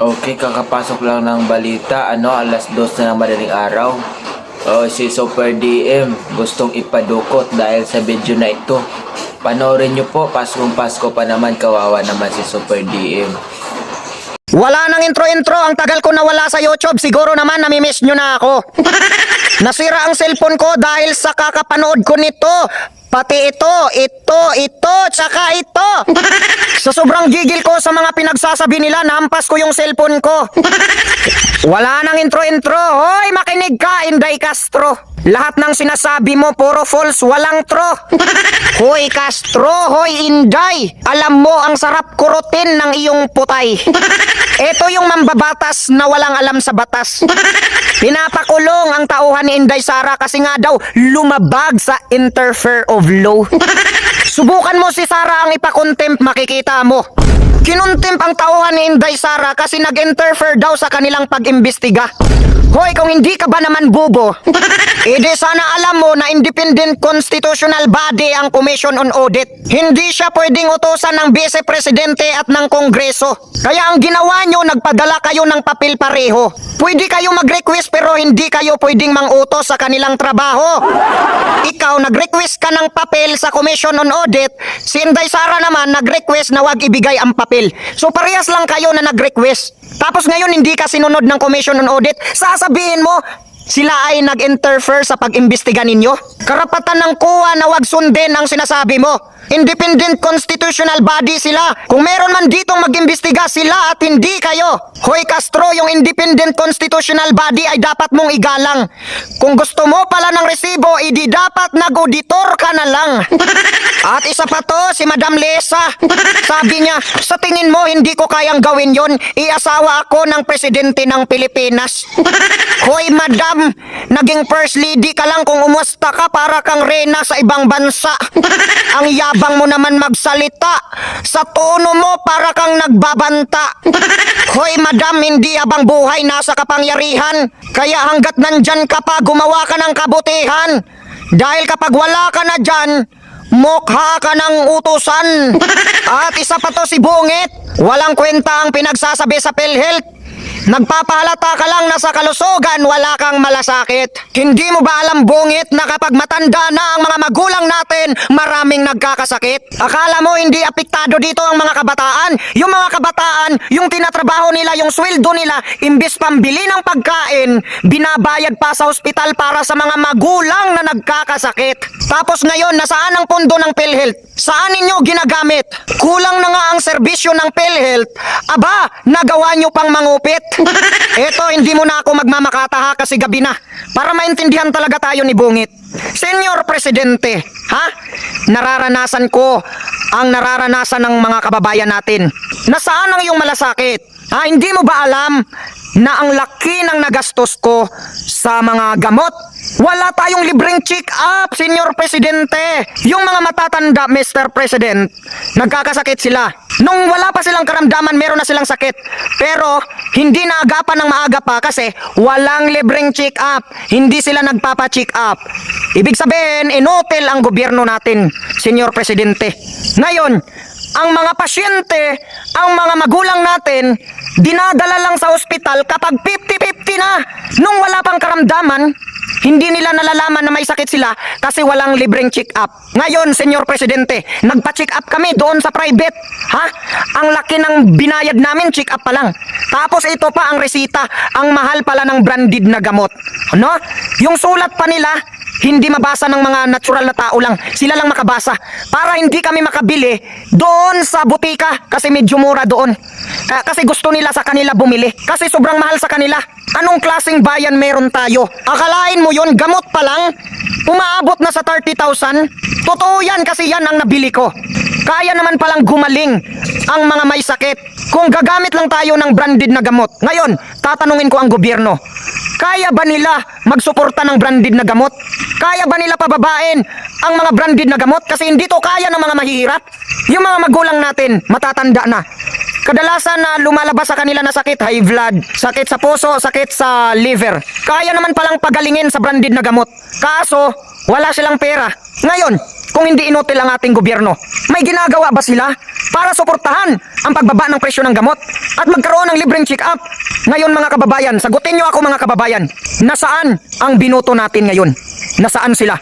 Okay, kakapasok lang ng balita. Ano, alas dos na ng madaling araw. Oh, si Super DM gustong ipadukot dahil sa video na ito. Panoorin nyo po, Paskong Pasko pa naman, kawawa naman si Super DM. Wala nang intro-intro, ang tagal ko nawala sa YouTube, siguro naman namimiss nyo na ako. Nasira ang cellphone ko dahil sa kakapanood ko nito. Pati ito, ito, ito, tsaka ito. Sa sobrang gigil ko sa mga pinagsasabi nila, nahampas ko yung cellphone ko. Wala nang intro-intro. Hoy, makinig ka, Inday Castro. Lahat ng sinasabi mo, puro false, walang tro. Hoy Castro, hoy Inday. Alam mo, ang sarap kurutin ng iyong putay. Ito yung mambabatas na walang alam sa batas. Pinapakulong ang tauhan ni Inday Sara kasi nga daw lumabag sa interfere of law. Subukan mo si Sara ang ipakontempt makikita mo. Kinontempt ang tauhan ni Inday Sara kasi nag-interfere daw sa kanilang pag-imbestiga. Hoy, kung hindi ka ba naman bubo, edi sana alam mo na independent constitutional body ang Commission on Audit. Hindi siya pwedeng utosan ng Vice Presidente at ng Kongreso. Kaya ang ginawa nyo, nagpadala kayo ng papel pareho. Pwede kayo mag-request pero hindi kayo pwedeng mangutos sa kanilang trabaho. Ikaw, nag-request ka ng papel sa Commission on Audit, si Inday Sara naman nag-request na wag ibigay ang papel. So parehas lang kayo na nag-request. Tapos ngayon hindi ka sinunod ng Commission on Audit, sasabihin mo, sila ay nag-interfere sa pag-imbestiga ninyo? Karapatan ng kuha na wag sundin ang sinasabi mo. Independent constitutional body sila. Kung meron man ditong mag-imbestiga sila at hindi kayo. Hoy Castro, yung independent constitutional body ay dapat mong igalang. Kung gusto mo pala ng resibo, idi dapat nag-auditor ka na lang. At isa pa to, si Madam Lesa. Sabi niya, sa tingin mo hindi ko kayang gawin yon. Iasawa ako ng presidente ng Pilipinas. Hoy Madam, naging first lady ka lang kung umusta ka para kang reyna sa ibang bansa. Ang yabang mo naman magsalita. Sa tono mo para kang nagbabanta. Hoy Madam, hindi abang buhay nasa kapangyarihan. Kaya hanggat nandyan ka pa, gumawa ka ng kabutihan. Dahil kapag wala ka na dyan, Mukha ka ng utusan. At isa pa to si Bungit. Walang kwenta ang pinagsasabi sa PhilHealth. Nagpapahalata ka lang na sa kalusugan, wala kang malasakit. Hindi mo ba alam, Bungit, na kapag matanda na ang mga magulang natin, maraming nagkakasakit? Akala mo hindi apektado dito ang mga kabataan? Yung mga kabataan, yung tinatrabaho nila, yung sweldo nila, imbis pambili ng pagkain, binabayad pa sa ospital para sa mga magulang na nagkakasakit. Tapos ngayon, nasaan ang pondo ng PhilHealth? Saan ninyo ginagamit? Kulang na nga ang serbisyo ng PhilHealth. Aba, nagawa nyo pang mangupit. Eto, hindi mo na ako magmamakata ha kasi gabi na. Para maintindihan talaga tayo ni Bungit. Senyor Presidente, ha? Nararanasan ko ang nararanasan ng mga kababayan natin. Nasaan ang iyong malasakit? Ha, hindi mo ba alam na ang laki ng nagastos ko sa mga gamot? Wala tayong libreng check-up, Senyor Presidente. Yung mga matatanda, Mr. President, nagkakasakit sila. Nung wala pa silang karamdaman, meron na silang sakit. Pero, hindi naagapan ng maaga pa kasi walang libreng check-up. Hindi sila nagpapa-check up. Ibig sabihin, inutil ang gobyerno natin, Senyor Presidente. Ngayon, ang mga pasyente, ang mga magulang natin, dinadala lang sa ospital kapag 50-50 na. Nung wala pang karamdaman, hindi nila nalalaman na may sakit sila kasi walang libreng check-up. Ngayon, Senyor Presidente, nagpa-check up kami doon sa private. Ha? Ang laki ng binayad namin, check up pa lang. Tapos ito pa ang resita, ang mahal pala ng branded na gamot. Ano? Yung sulat pa nila, hindi mabasa ng mga natural na tao lang. Sila lang makabasa. Para hindi kami makabili doon sa butika kasi medyo mura doon. Ah, kasi gusto nila sa kanila bumili. Kasi sobrang mahal sa kanila. Anong klaseng bayan meron tayo? Akalain mo yon gamot pa lang? Umaabot na sa 30,000? Totoo yan kasi yan ang nabili ko. Kaya naman palang gumaling ang mga may sakit. Kung gagamit lang tayo ng branded na gamot. Ngayon, tatanungin ko ang gobyerno. Kaya ba nila magsuporta ng branded na gamot? Kaya ba nila pababain ang mga branded na gamot? Kasi hindi to kaya ng mga mahihirap. Yung mga magulang natin, matatanda na. Kadalasan na lumalabas sa kanila na sakit, high blood, sakit sa puso, sakit sa liver. Kaya naman palang pagalingin sa branded na gamot. Kaso, wala silang pera. Ngayon, kung hindi inutil ang ating gobyerno? May ginagawa ba sila para suportahan ang pagbaba ng presyo ng gamot at magkaroon ng libreng check-up? Ngayon mga kababayan, sagutin nyo ako mga kababayan, nasaan ang binoto natin ngayon? Nasaan sila?